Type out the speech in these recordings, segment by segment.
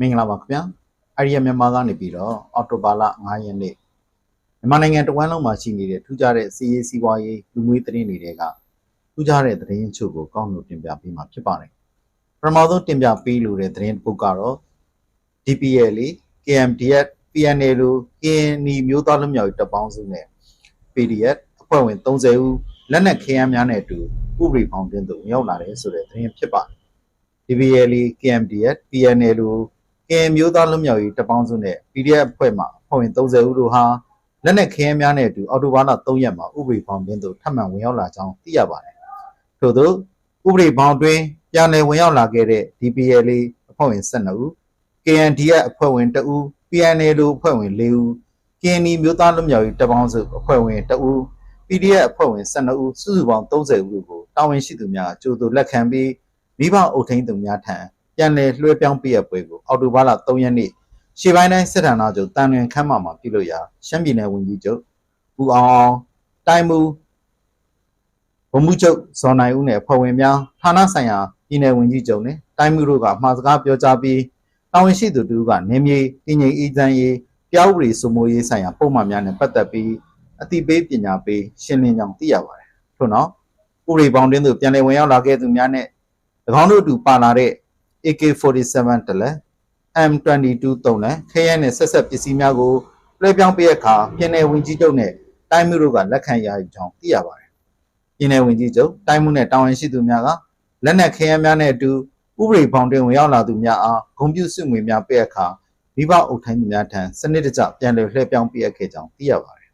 မင်္ဂလာပါခင်ဗျာအရီယမြန်မာကနေပြီးတော့အော်တိုဘာလ9ရက်နေ့မြန်မာနိုင်ငံတဝန်းလုံးမှာရှိနေတဲ့ထူးခြားတဲ့စီးရေးစီးပွားရေးလူမှုရေးသတင်းတွေကထူးခြားတဲ့သတင်းချို့ကိုကောင်းလို့တင်ပြပေးမှာဖြစ်ပါတယ်ပထမဆုံးတင်ပြပေးလိုတဲ့သတင်းတစ်ပုဒ်ကတော့ DPL KMDF PNL လို့ KNI မျိုးသားလူမျိုးရေးတပ်ပေါင်းစုနဲ့ PDF အဖွဲ့ဝင်30ဦးလက်နက်ခဲယမ်းများနဲ့အတူဥပဒေဖောင်တင်သို့ဝင်ရောက်လာတယ်ဆိုတဲ့သတင်းဖြစ်ပါတယ် DPL KMDF PNL လို့ ကင်မျိုးသားလွတ်မြောက်ရေးတပ်ပေါင်းစုနဲ့ PDF အဖွဲ့မှအဖွဲ့ဝင်30ဦးတို့ဟာလက်နက်ခဲယမ်းများနဲ့အတူအော်တိုဘာလ3ရက်မှာဥပဒေဖောင်တွင်သို့ထပ်မံဝင်ရောက်လာကြောင်းသိရပါတယ်။ထို့သောဥပဒေဖောင်တွင်ပြန်လည်ဝင်ရောက်လာခဲ့တဲ့ DPL အဖွဲ့ဝင်12ဦး KNDF အဖွဲ့ဝင်2ဦး PNL တို့အဖွဲ့ဝင်4ဦး KNI မျိုးသားလွတ်မြောက်ရေးတပ်ပေါင်းစုအဖွဲ့ဝင်2ဦး PDF အဖွဲ့ဝင်12ဦးစုစုပေါင်း30ဦးကိုတာဝန်ရှိသူများကြိုးတူလက်ခံပြီးမိဘအုပ်ထိန်းသူများထံပြန်လည်လွှဲပြောင်းပေးရပွဲကို အောက်တိုဘာလ3ရက်နေ့ရှေ့ပိုင်းတိုင်းစစ်ဌာနချုပ်တန်လွင်ခမ်းမမှာပြုလုပ်ရာရှမ်းပြည်နယ်ဝန်ကြီးချုပ်ဦးအောင်အောင်တိုင်းမူဗမှုချုပ်ဇော်နိုင်ဦးနဲ့ဖွဲ့ဝင်များဌာနဆိုင်ရာပြည်နယ်ဝန်ကြီးချုပ်နဲ့တိုင်းမူတို့ကမှာစကားပြောကြားပြီးတာဝန်ရှိသူတို့ကနေမြေတည်ငြိမ်အေးချမ်းရေးပြောက်ဝရီစုမိုးရေးဆိုင်ရာပုံမှန်များနဲ့ပတ်သက်ပြီးအသိပေးပညာပေးရှင်းလင်းကြောင်းသိရပါတယ်ထို့နောက်ဥပဒေပေါင်းတင်းသို့ပြန်လည်ဝင်ရောက်လာခဲ့သူများနဲ့၎င်းတို့အတူပါလာတဲ့ AK47 တလက် M22 သုံးလက်ခရဲနဲ့ဆက်ဆက်ပစ္စည်းများကိုလွှဲပြောင်းပေးတဲ့အခါပြည်내ဝင်ကြီးချုပ်နဲ့တိုင်းမှုတို့ကလက်ခံရယူကြောင်းသိရပါတယ်။ပြည်내ဝင်ကြီးချုပ်တိုင်းမှုနဲ့တာဝန်ရှိသူများကလက်နက်ခရဲများနဲ့အတူဥပဒေဖောင်တွင်ဝင်ရောက်လာသူများအားဂုဏ်ပြုစုငွေများပေးတဲ့အခါမိဘအုပ်ထိုင်းသူများထံစနစ်တကျပြန်လည်လွှဲပြောင်းပေးခဲ့ကြောင်းသိရပါတယ်။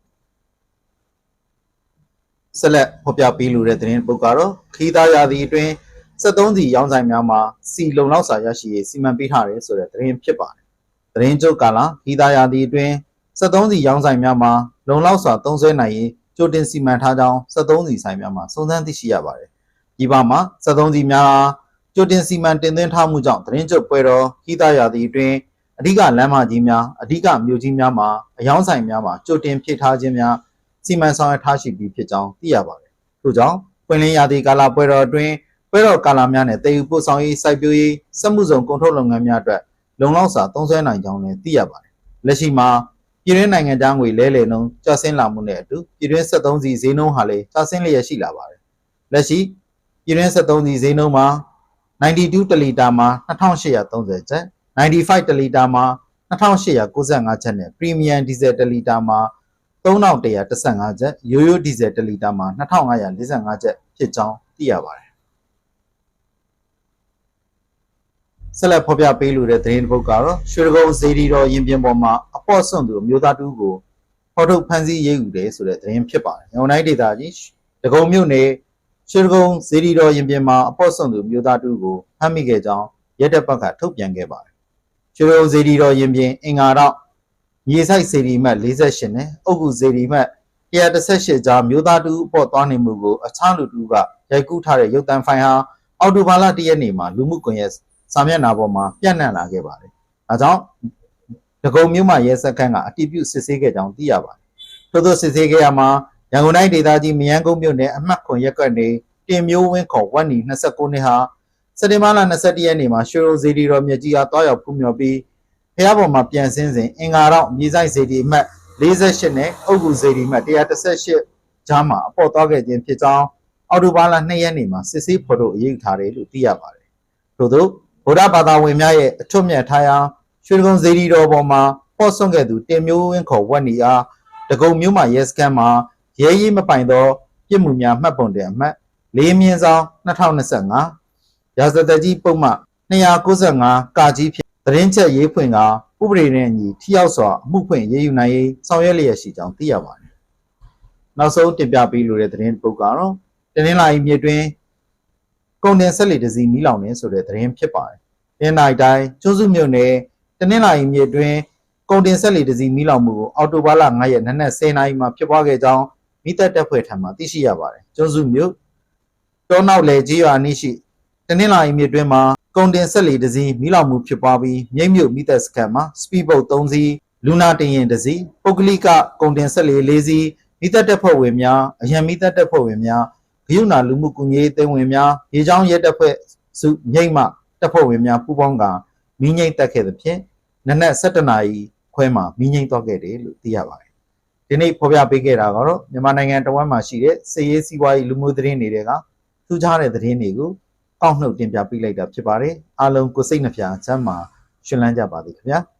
ဆက်လက်ဖော်ပြပေးလိုတဲ့သတင်းပုဒ်ကတော့ခီးသားရာသီအတွင်း 73စီရောင်းဆိုင်များမှာစီလုံလောက်စာရရှိရေးစီမံပေးထားတယ်ဆိုတဲ့သတင်းဖြစ်ပါတယ်။သတင်းကျုပ်ကာလခီးသားရာသီအတွင်း73စီရောင်းဆိုင်များမှာလုံလောက်စွာသုံးစွဲနိုင်ရေးကြိုတင်စီမံထားကြောင်း73စီဆိုင်များမှာစုံစမ်းသိရှိရပါတယ်။ဒီပါမှာ73စီများအားကြိုတင်စီမံတင်သွင်းထားမှုကြောင့်သတင်းကျုပ်ပွဲတော်ခီးသားရာသီအတွင်းအဓိကလမ်းမကြီးများအဓိကမြို့ကြီးများမှာအယောင်းဆိုင်များမှာကြိုတင်ဖြည့်ထားခြင်းများစီမံဆောင်ရွက်ထားရှိပြီးဖြစ်ကြောင်းသိရပါတယ်။ထို့ကြောင့်ပွင့်လင်းရာသီကာလပွဲတော်အတွင်း ပွဲတော်ကာလများနဲ့တည်ယူပို့ဆောင်ရေးစိုက်ပျိုးရေးစက်မှုဇုံကုန်ထုတ်လုပ်ငန်းများအတွက်လုံလောက်စွာသုံးစွဲနိုင်ကြောင်းလည်းသိရပါတယ်။လက်ရှိမှာပြည်တွင်းနိုင်ငံသားငွေလဲလှယ်နှုန်းကျဆင်းလာမှုနဲ့အတူပြည်တွင်း73စီဈေးနှုန်းဟာလည်းကျဆင်းလျက်ရှိလာပါတယ်။လက်ရှိပြည်တွင်း73စီဈေးနှုန်းမှာ92တလီတာမှာ2830ကျပ်95တလီတာမှာ2895ကျပ်နဲ့ပရီမီယံဒီဇယ်တလီတာမှာ3115ကျပ်ရိုးရိုးဒီဇယ်တလီတာမှာ2545ကျပ်ဖြစ်ကြောင်းသိရပါတယ် ဆက်လက်ဖော်ပြပေးလိုတဲ့သတင်းတစ်ပုဒ်ကတော့ရွှေဒဂုံဇေဒီတော်ရင်ပြင်ပေါ်မှာအပေါ့စွန့်သူအမျိုးသားတူကိုဖော်ထုတ်ဖမ်းဆီးရေးယူတယ်ဆိုတဲ့သတင်းဖြစ်ပါတယ်။ညောင်တိုင်းဒေသကြီးဒဂုံမြို့နယ်ရွှေဒဂုံဇေဒီတော်ရင်ပြင်မှာအပေါ့စွန့်သူအမျိုးသားတူကိုဖမ်းမိခဲ့ကြောင်းရဲတပ်ဖွဲ့ကထုတ်ပြန်ခဲ့ပါတယ်။ရွှေဒဂုံဇေဒီတော်ရင်ပြင်အင်္ဂါတော့မြေဆိုင်ဇေဒီမတ်48နဲ့အုတ်ကူဇေဒီမတ်118ကြားမျိုးသားတူအပေါ့သွားနေမှုကိုအခြားလူတူကရိုက်ကူးထားတဲ့ရုပ်သံဖိုင်ဟာအော်တိုဘာလ၁ရက်နေ့မှာလူမှုကွန်ရက် စာမျက်နှာပေါ်မှာပြန့်နှံ့လာခဲ့ပါတယ်။ဒါကြောင့်ဒဂုံမြို့မှာရဲစခန်းကအတည်ပြုစစ်ဆေးခဲ့ကြောင်းသိရပါတယ်။ထို့သောစစ်ဆေးခဲ့ရမှာရန်ကုန်တိုင်းဒေသကြီးမယန်းကုန်းမြို့နယ်အမှတ်ခွန်ရက်ကွက်နေတင်မျိုးဝင်းခေါ်ဝက်နီ29နှစ်ဟာစက်တင်ဘာလ21ရက်နေ့မှာရွှေရိုဇေဒီတော်မြကြီးအားတွားရောက်ဖူးမြော်ပြီးဖျားပေါ်မှာပြန်ဆင်းစဉ်အင်္ဂါတော့မြေဆိုင်ဇေဒီအမှတ်48နဲ့အုတ်ကူဇေဒီအမှတ်118ကြားမှာအပေါ်သွားခဲ့ခြင်းဖြစ်ကြောင်းအော်တိုဘာလ2ရက်နေ့မှာစစ်ဆေးဖော်ထုတ်အရေးယူထားတယ်လို့သိရပါတယ်။ထို့သော ဗုဒ္ဓဘာသာဝင်များရဲ့အထွတ်မြတ်ထားရာရွှေဒဂုံဇေဒီတော်ပေါ်မှာပေါ်ဆွန့်ခဲ့သူတင်မျိုးဝင်းခေါ်ဝက်နီအားဒဂုံမျိုးမှာရဲစခန်းမှာရဲရေးမပိုင်သောပြစ်မှုများမှတ်ပုံတင်အမှတ်၄မြင်းဆောင်2025ရာဇသက်ကြီးပုံမှ295ကာကြီးဖြင့်သတင်းချက်ရေးဖွင့်ကဥပဒေနဲ့အညီထိရောက်စွာအမှုဖွင့်ရေးယူနိုင်ရေးဆောင်ရွက်လျက်ရှိကြောင်းသိရပါတယ်။နောက်ဆုံးတင်ပြပေးလိုတဲ့သတင်းပုဒ်ကတော့တနင်္လာရီမြစ်တွင် ကုန်တင်ဆက်လက်တစည်းမိလောင်နေဆိုတဲ့သတင်းဖြစ်ပါတယ်။တင်းနိုင်တိုင်းကျွန်းစုမြို့နယ်တနင်္လာရီမြစ်တွင်ကုန်တင်ဆက်လက်တစည်းမိလောင်မှုကိုအော်တိုဘာလ9ရက်နနက်10:00နာရီမှာဖြစ်ပွားခဲ့ကြောင်းမိသက်တပ်ဖွဲ့ထံမှသိရှိရပါတယ်။ကျွန်းစုမြို့တောနောက်လေကြီးရွာနီးရှိတနင်္လာရီမြစ်တွင်မှာကုန်တင်ဆက်လက်တစည်းမိလောင်မှုဖြစ်ပွားပြီးမြိတ်မြို့မိသက်စခန်းမှာစပီဘုတ်3စီးလူနာတင်ရင်တစ်စီးပုဂ္ဂလိကကုန်တင်ဆက်လက်4စီးမိသက်တပ်ဖွဲ့ဝင်များအရန်မိသက်တပ်ဖွဲ့ဝင်များ ဂယုဏလူမှုကူညီရေးအသင်းဝင်များရေချောင်းရဲတပ်ဖွဲ့စုမြိတ်မှတပ်ဖွဲ့ဝင်များပူးပေါင်းကမိငိမ့်တက်ခဲ့သဖြင့်နနက်7:00နာရီခွဲမှာမိငိမ့်သွားခဲ့တယ်လို့သိရပါတယ်။ဒီနေ့ဖော်ပြပေးခဲ့တာကတော့မြန်မာနိုင်ငံတဝန်းမှာရှိတဲ့စည်ရေးစီးပွားရေးလူမှုသတင်းတွေကထူးခြားတဲ့သတင်းတွေကိုအောက်နှုတ်တင်ပြပေးလိုက်တာဖြစ်ပါတယ်။အားလုံးကိုစိတ်နှပြချမ်းမှာရှင်လန်းကြပါသည်ခင်ဗျာ။